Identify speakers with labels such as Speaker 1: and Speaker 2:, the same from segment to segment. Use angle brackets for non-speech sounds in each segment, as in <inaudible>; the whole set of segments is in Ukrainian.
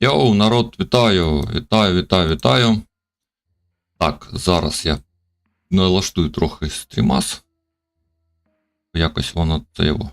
Speaker 1: Йоу, народ, вітаю, вітаю, вітаю, вітаю. Так, зараз я налаштую трохи стрімас. Якось воно це його.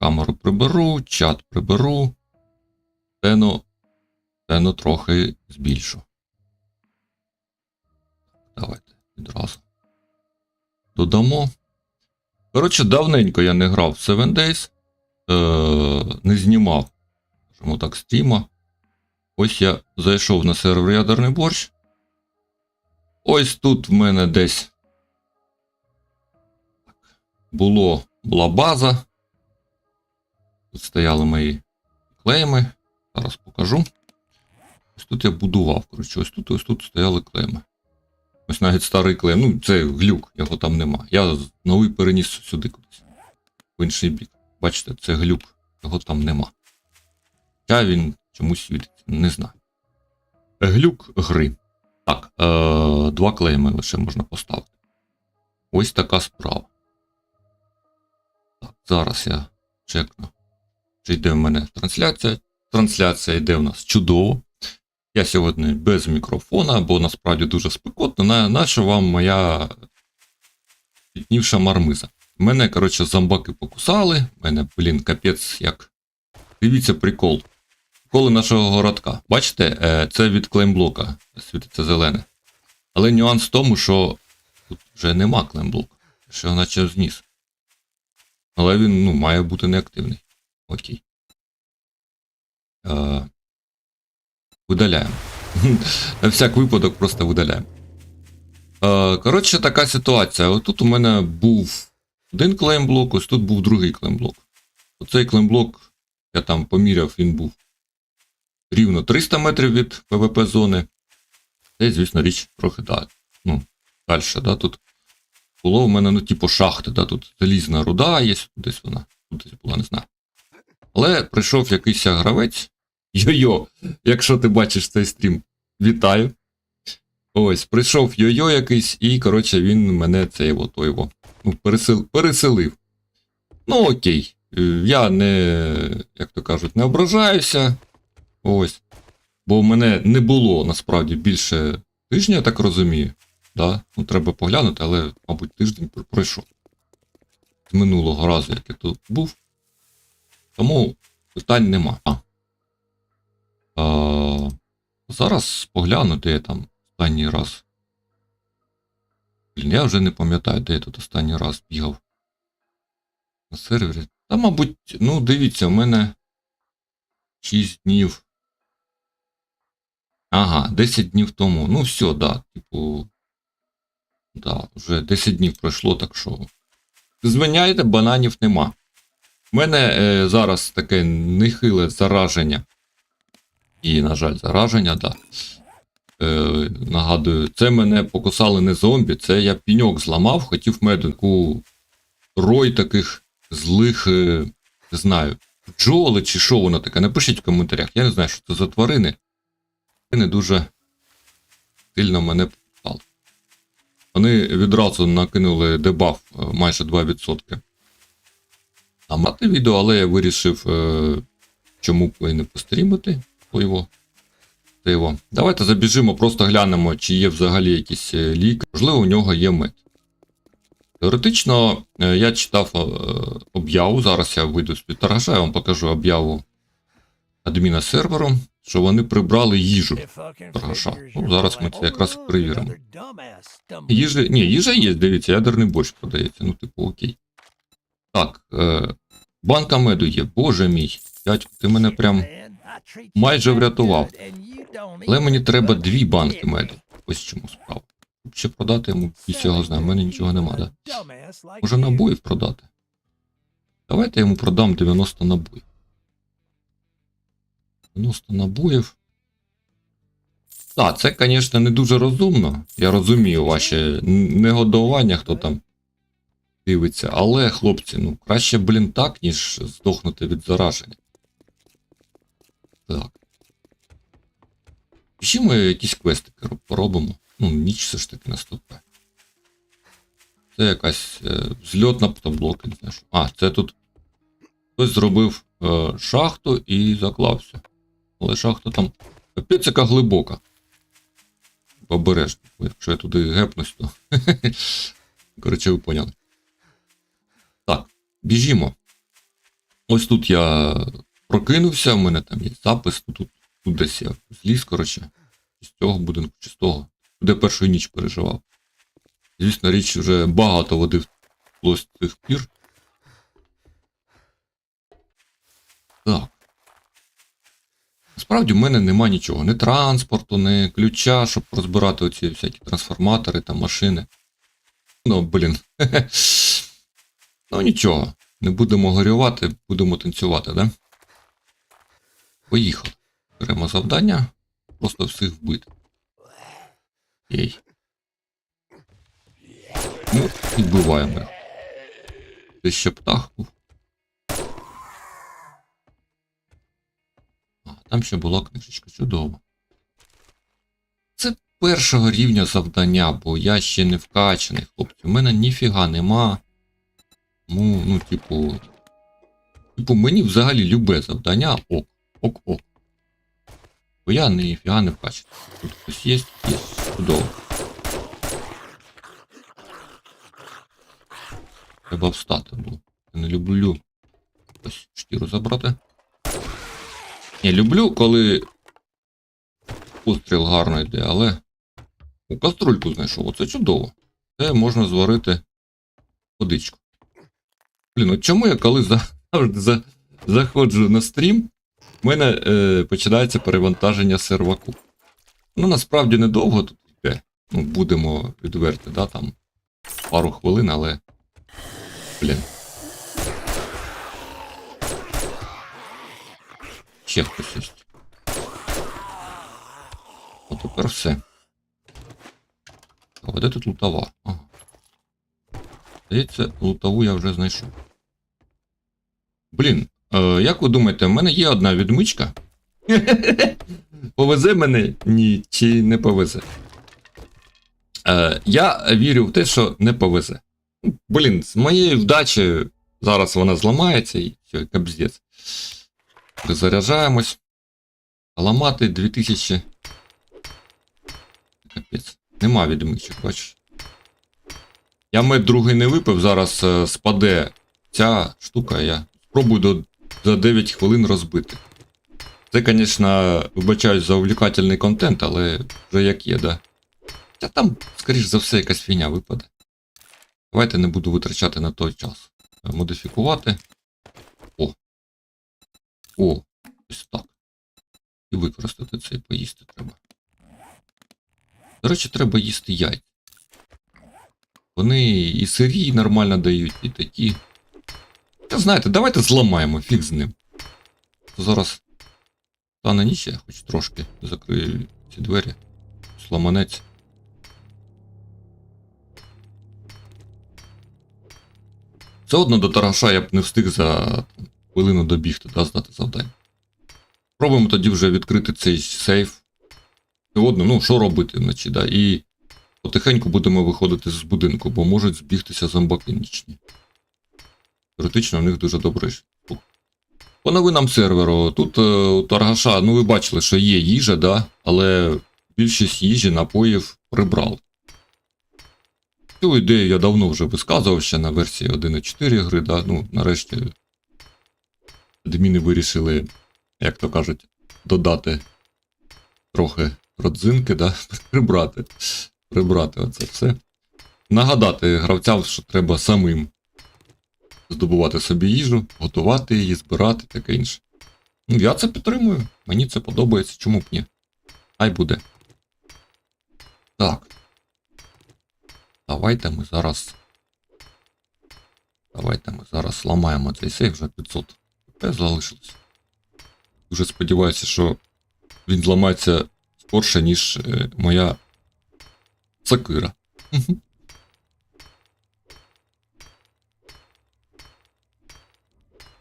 Speaker 1: Камеру приберу, чат приберу. Тену, тену трохи збільшу. Давайте відразу. Додамо. Коротше, давненько я не грав в 7 Days. Е, не знімав, скажімо так, стріма. Ось я зайшов на сервер ядерний борщ. Ось тут в мене десь було, була база. Тут стояли мої клейми. Зараз покажу. Ось тут я будував. Коротше, ось тут ось тут стояли клейми. Ось навіть старий клейм. Ну, це глюк, його там нема. Я новий переніс сюди кудись. В інший бік. Бачите, це глюк, його там нема. Хоча він чомусь світиться, не знаю. Глюк гри. Так, е- два клейми лише можна поставити. Ось така справа. Так, зараз я чекну. Чи йде в мене трансляція? Трансляція йде в нас чудово. Я сьогодні без мікрофона, бо насправді дуже спекотно. На, наша вам моя піднівша мармиза. Мене, коротше, зомбаки покусали. Мене, блін, капець як. Дивіться прикол. Коли нашого городка. Бачите, е, це від клеймблока світиться зелене. Але нюанс в тому, що тут вже нема клеймблока. Що наче зніс. Але він ну, має бути неактивний. Окей. Е, видаляємо. <laughs> На всяк випадок просто видаляємо. Е, коротше, така ситуація. Отут у мене був один клеймблок, ось тут був другий клеймблок. Оцей клеймблок, я там поміряв, він був рівно 300 метрів від ПВП зони. Це, звісно, річ трохи да, ну, далі. Да, тут було в мене, ну, типу, шахти, да, тут залізна руда є, десь вона, тут десь була, не знаю. Але прийшов якийсь гравець. Йо-йо, якщо ти бачиш цей стрім, вітаю. Ось, прийшов йо-йо якийсь, і, коротше, він мене цей той, його, ну, пересел, переселив. Ну, окей. Я не, як то кажуть, не ображаюся. Ось. Бо в мене не було насправді більше тижня, я так розумію. Да? Ну, треба поглянути, але, мабуть, тиждень пройшов. З минулого разу, як я тут був. Тому питань нема. А. А, зараз погляну, де я там останній раз. Блін, я вже не пам'ятаю, де я тут останній раз бігав. На сервері. Та, мабуть, ну, дивіться, у мене 6 днів. Ага, 10 днів тому. Ну, все, да. Типу. Да, вже 10 днів пройшло, так що. Звиняйте, бананів нема. У мене е, зараз таке нехиле зараження. І, на жаль, зараження, да. Е, нагадую, це мене покусали не зомбі, це я піньок зламав, хотів медику рой таких злих, е, не знаю, бджоли чи що воно таке. Напишіть в коментарях. Я не знаю, що це за тварини. Вони дуже сильно мене попали. Вони відразу накинули дебаф е, майже 2%. А мати відео, але я вирішив, е, чому б і не пострімити його. Його. Давайте забіжимо, просто глянемо, чи є взагалі якісь е, ліки. Можливо, у нього є мед. Теоретично, я читав об'яву. Зараз я вийду з підтоража, я вам покажу об'яву адміна серверу, що вони прибрали їжу.
Speaker 2: Торгаша. Ну, зараз ми це якраз перевіримо.
Speaker 1: Їжа, ні, їжа є, дивіться, ядерний борщ продається. Ну, типу, окей. Так, е, банка меду є, боже мій. Дядько, ти мене прям. майже врятував. Але мені треба дві банки меду. Ось чому справа. Щоб ще продати йому після його знає, в мене нічого нема, да? Може набоїв продати? Давайте я йому продам 90 набоїв. 90 набоїв. Так, це, звісно, не дуже розумно. Я розумію ваші н- негодування, хто там дивиться. Але, хлопці, ну краще, блін, так, ніж здохнути від зараження. Так. Ще ми якісь квестики поробимо. Ну, ніч все ж таки наступає. Це якась е, взльотна автоблока, не знаю. А, це тут хтось зробив е, шахту і заклався. Але шахта там Капець, яка глибока. Обережно, якщо я туди гепнусь, то. <laughs> Коротше, ви поняли. Так, біжімо. Ось тут я прокинувся, в мене там є запис, тут, тут, десь я зліз, коротше, з цього будинку, чи з того, де першу ніч переживав. Звісно, річ вже багато води впло з цих пір. Так. Насправді в мене нема нічого. Ні транспорту, ні ключа, щоб розбирати оці всякі трансформатори та машини. Ну, блін. <laughs> ну нічого. Не будемо горювати, будемо танцювати, да? Поїхали. Беремо завдання. Просто всіх вбити. Єй. Ну, їх. Це ще птах був. Там ще була книжечка, чудово. Це першого рівня завдання, бо я ще не вкачаний, хлопці. У мене ніфіга нема. Ну, ну, типу. Типу, мені взагалі любе завдання ок. Ок-ок. Бо я ніфіга не вкачаний. Тут хтось є, є. Чудово. Треба встати, бо я не люблю ось шкіру забрати. Я люблю, коли постріл гарно йде, але у каструльку знайшов. Оце чудово. Це можна зварити водичку. Блін, от чому я коли завжди за, заходжу на стрім, в мене е, починається перевантаження серваку. Ну, насправді недовго тут йде. Ну, будемо відверти, да, там пару хвилин, але. Блін. Ще хтось є. О, тепер все. А де тут лутова? Ага. Здається, лутову я вже знайшов. Блін, е, як ви думаєте, в мене є одна відмичка? <laughs> Повезе мене? Ні, чи не повезе? Е, я вірю в те, що не повезе. Блін, з моєю вдачею зараз вона зламається і все, кабздець. Перезаряджаємось. Ламати 2000. Капець. Нема відмичок, бачиш. Я мед другий не випив, зараз е, спаде ця штука, я спробую до, за 9 хвилин розбити. Це, звісно, вибачаюсь за увлікательний контент, але вже як є, да. Та там, скоріш за все, якась фігня випаде. Давайте не буду витрачати на той час. Модифікувати. О. Ось так. І використати це поїсти треба. До речі, треба їсти яйця. Вони і сирі нормально дають, і такі. Та знаєте, давайте зламаємо, фіг з ним. Зараз стане ніч, я хоч трошки закрию ці двері. Сламанець. Все одно до Тараша я б не встиг за хвилину добігти, да, здати завдання. Пробуємо тоді вже відкрити цей сейф. Сьогодні, ну, що робити вночі, да, і потихеньку будемо виходити з будинку, бо можуть збігтися зомбаки нічні. Теоретично у них дуже штук. По новинам серверу, тут е, у Таргаша, ну ви бачили, що є їжа, да, але більшість їжі, напоїв прибрали. Цю ідею я давно вже висказував ще на версії 1.4 гри, да, ну, нарешті адміни вирішили, як то кажуть, додати трохи родзинки, да, <laughs> прибрати, прибрати оце все. Нагадати гравцям, що треба самим здобувати собі їжу, готувати її, збирати, таке інше. Ну, я це підтримую. Мені це подобається, чому б ні. Хай буде. Так. Давайте ми зараз. Давайте ми зараз ламаємо цей сейф вже 500 ПП залишилось. Дуже сподіваюся, що він зламається скорше, ніж е, моя сакира.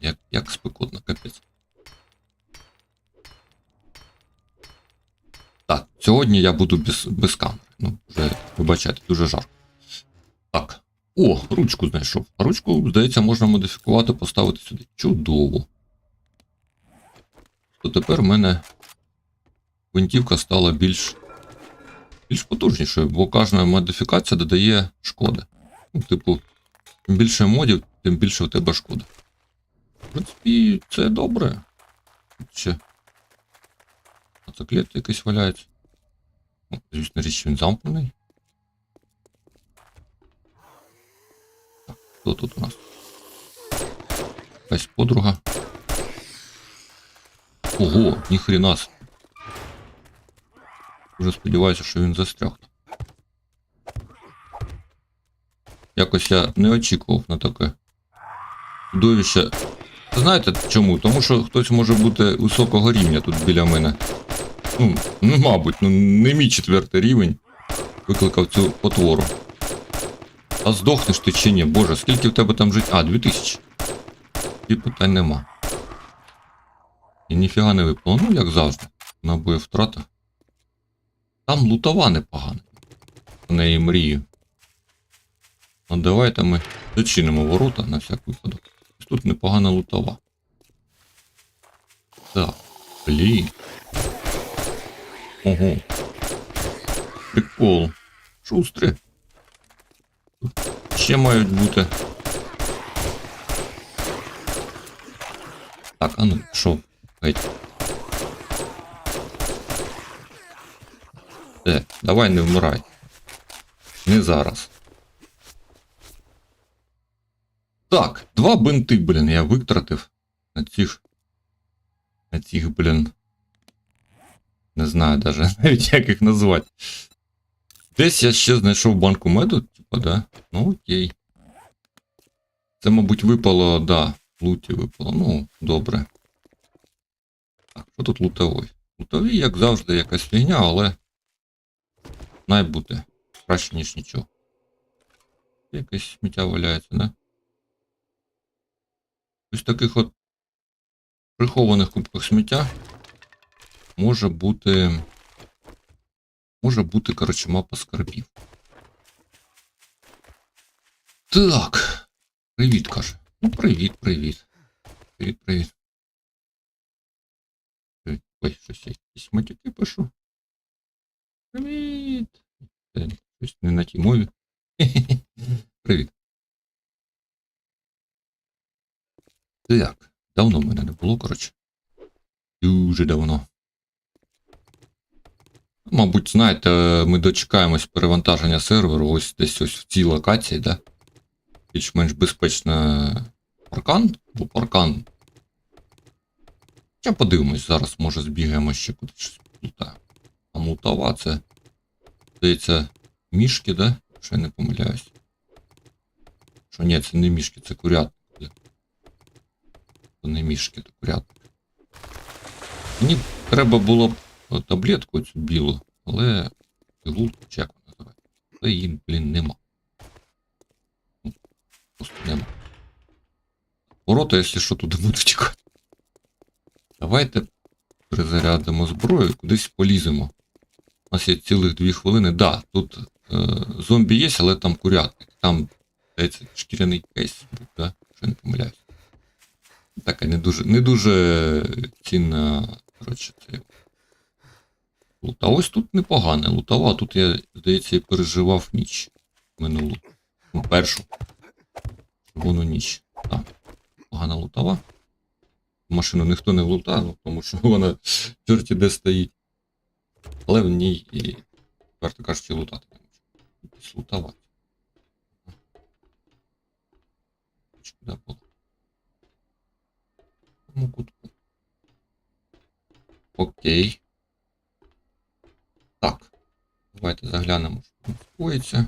Speaker 1: Як, як спекотно, капець. Так, сьогодні я буду без, без камери. Ну, вже вибачайте, дуже жарко. Так. О, ручку знайшов. Ручку, здається, можна модифікувати, поставити сюди. Чудово. То тепер в мене гвинтівка стала більш, більш потужнішою, бо кожна модифікація додає шкоди. Ну, типу, чим більше модів, тим більше в тебе шкоди. В принципі, це добре. Ще. Мотоклет якийсь валяється. Звісно, річ він замкнений. Хто тут у нас? Якась подруга. Ого, ніхрена. Дуже сподіваюся, що він застряг. Якось я не очікував на таке чудовище. Знаєте чому? Тому що хтось може бути високого рівня тут біля мене. Ну, ну мабуть, ну не мій четвертий рівень викликав цю потвору. А здохнеш ти чи ні? Боже, скільки в тебе там жить? А, 2000. І питань нема. І ніфіга не випало. Ну, як завжди. Набує втрата. Там лутова непогана. В неї мрію. Ну давайте ми зачинимо ворота на всяк випадок. Тут непогана лутова. Так. Блін. Ого. Прикол. Шустри. Тут ще мають бути. Так, а ну, що? Геть. Е, давай не вмирай. Не зараз. Так, два бинти, блін, я витратив на цих. На цих, блін. Не знаю даже <laughs> навіть як їх назвати. Десь я ще знайшов банку меду, типа, да? Ну окей. Це, мабуть, випало, да, луті випало. Ну, добре. Так, що тут лутовий? Лутовий, як завжди, якась фігня, але. Най буде. Краще, ніж нічого. Якесь сміття валяється, да? Ось таких от прихованих кубках сміття може бути. Може бути, коротше, мапа скарбів. Так. Привіт, каже. Ну, привіт, привіт. Привіт, привіт. Ой, щось я якісь матюки пишу. Привіт. Це щось не на тій мові. <laughs> Привіт. Так, давно в мене не було, коротше. Дуже давно. Мабуть, знаєте, ми дочекаємось перевантаження серверу ось десь ось в цій локації, да? Більш-менш безпечно паркан, бо паркан. Ще подивимось, зараз може збігаємо ще кудись щось плутаємо. А мутова це. Здається, мішки, да? Якщо я не помиляюсь. Що ні, це не мішки, це курятник. Це не мішки, це курятник. Мені треба було б таблетку цю білу, але пігулку, чи як вона називається. Але її, блін, нема. Ну, Просто нема. Ворота, якщо що, туди будуть чекати. Давайте перезарядимо зброю, кудись поліземо. У нас є цілих дві хвилини. Да, тут е, зомбі є, але там курятник. Там, здається, шкіряний кейс був, да? Я не помиляюсь. Така не дуже, не дуже цінна, коротше, це. Лута. Ось тут непогане лутова, тут я, здається, переживав ніч минулу. Ну, першу. Червону ніч. Так. Погана лутова. Машину ніхто не лутав, ну, тому що вона чорті де стоїть. Але в ній і, варто кажучи, лутати не. Якось Куди було? Окей. Так. Давайте заглянемо, що там скоїться.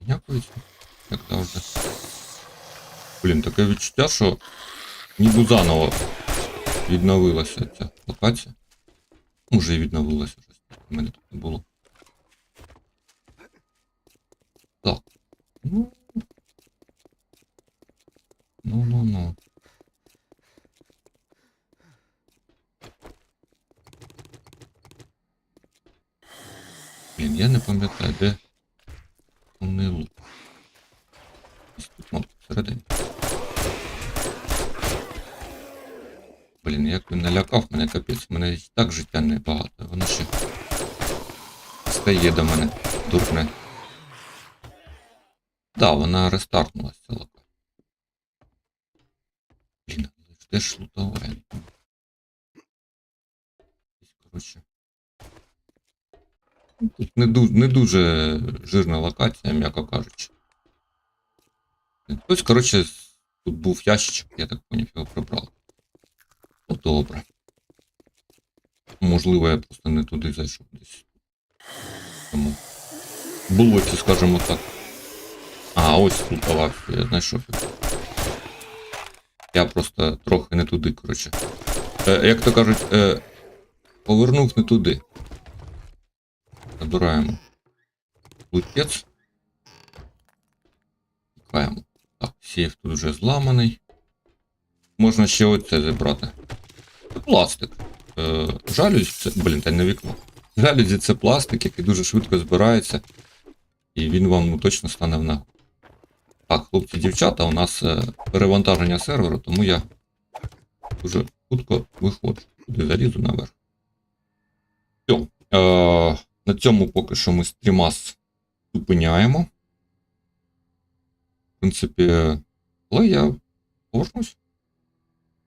Speaker 1: Дякується, як завжди. Блін, таке відчуття, що ніби заново відновилася ця локація. І відновилася щось. У мене тут не було. Так. Ну. Ну, Блін, я не пам'ятаю, де вони лук. Тут, мабуть, всередині. Блін, як він налякав. мене капець, в мене і так життя небагато. Воно ще стає до мене дурне. Да, вона рестартнулася ця лока. Блін, але ж де ж. Десь, Коротше. Тут не, ду- не дуже жирна локація, м'яко кажучи. Хтось, коротше, тут був ящичок, я так поняв, його прибрали. Ну, добре. Можливо, я просто не туди зайшов десь. Тому. Булоці, скажімо так. А, ось тут лавка, я знайшов. Я просто трохи не туди, коротше. Е, як то кажуть, е, повернув не туди. Забираємо. Лутець. Тікаємо. Так, сейф тут вже зламаний. Можна ще оце забрати. Це пластик. Е, жалюзі це. Блін, та не вікно. Жалюзі це пластик, який дуже швидко збирається. І він вам ну, точно стане в нагоду. Так, хлопці, дівчата, у нас е, перевантаження серверу, тому я дуже хутко виходжу. Туди залізу наверх. Все. Е, на цьому поки що ми стрімас зупиняємо. В принципі, але я повернусь.